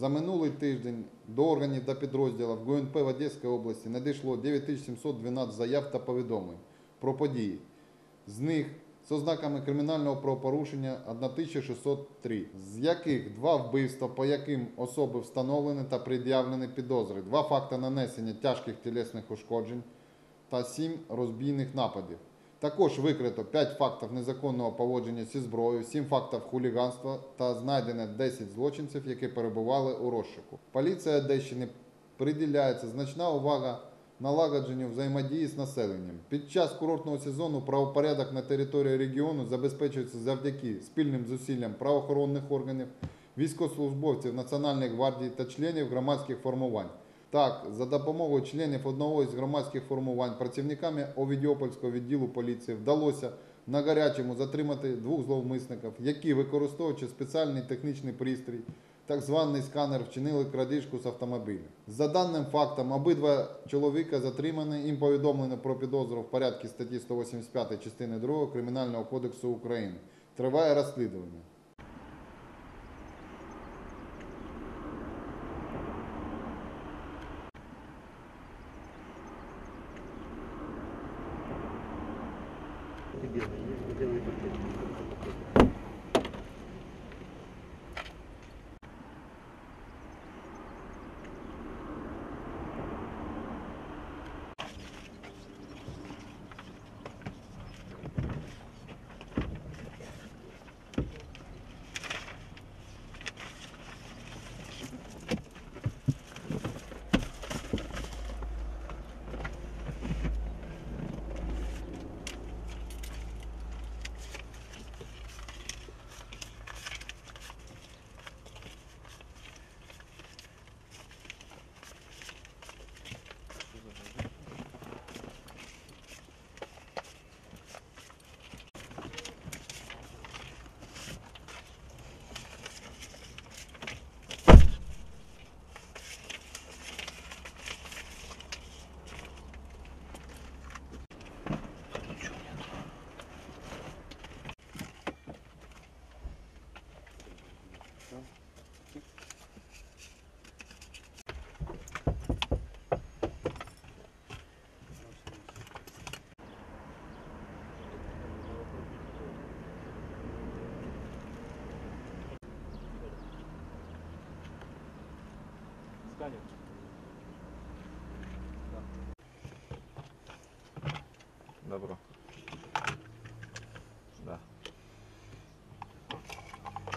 За минулий тиждень до органів та підрозділів ГУНП в Одеській області надійшло 9712 заяв та повідомлень про події. З них з ознаками кримінального правопорушення 1603, з яких два вбивства, по яким особи встановлені та пред'явлені підозри, два факти нанесення тяжких тілесних ушкоджень та сім розбійних нападів. Також викрито 5 фактів незаконного поводження зі зброєю, 7 фактів хуліганства та знайдено 10 злочинців, які перебували у розшуку. Поліція Одещини приділяється значна увага налагодженню взаємодії з населенням. Під час курортного сезону правопорядок на території регіону забезпечується завдяки спільним зусиллям правоохоронних органів, військовослужбовців Національної гвардії та членів громадських формувань. Так, за допомогою членів одного із громадських формувань працівниками Овідіопольського відділу поліції вдалося на гарячому затримати двох зловмисників, які, використовуючи спеціальний технічний пристрій, так званий сканер, вчинили крадіжку з автомобіля. За даним фактом, обидва чоловіка затримані, їм повідомлено про підозру в порядку статті 185 частини 2 Кримінального кодексу України. Триває розслідування. Сканер. Добро. Да.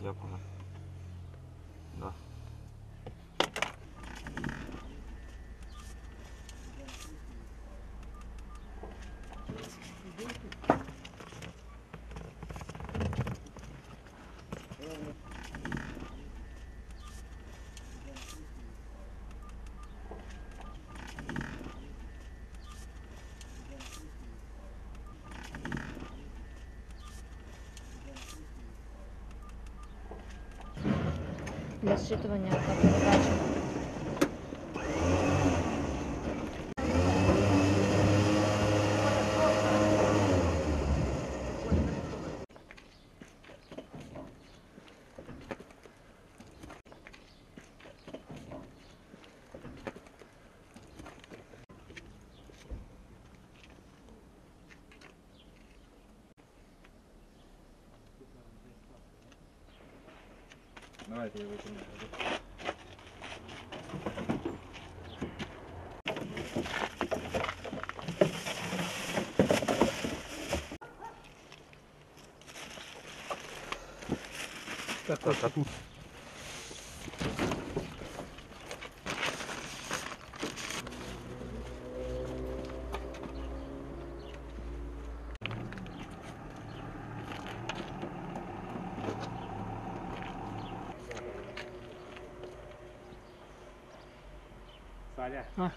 Я понял. Да. Для зчитування та передачі. Давайте я вытяну. Так, так, так. Саня. А?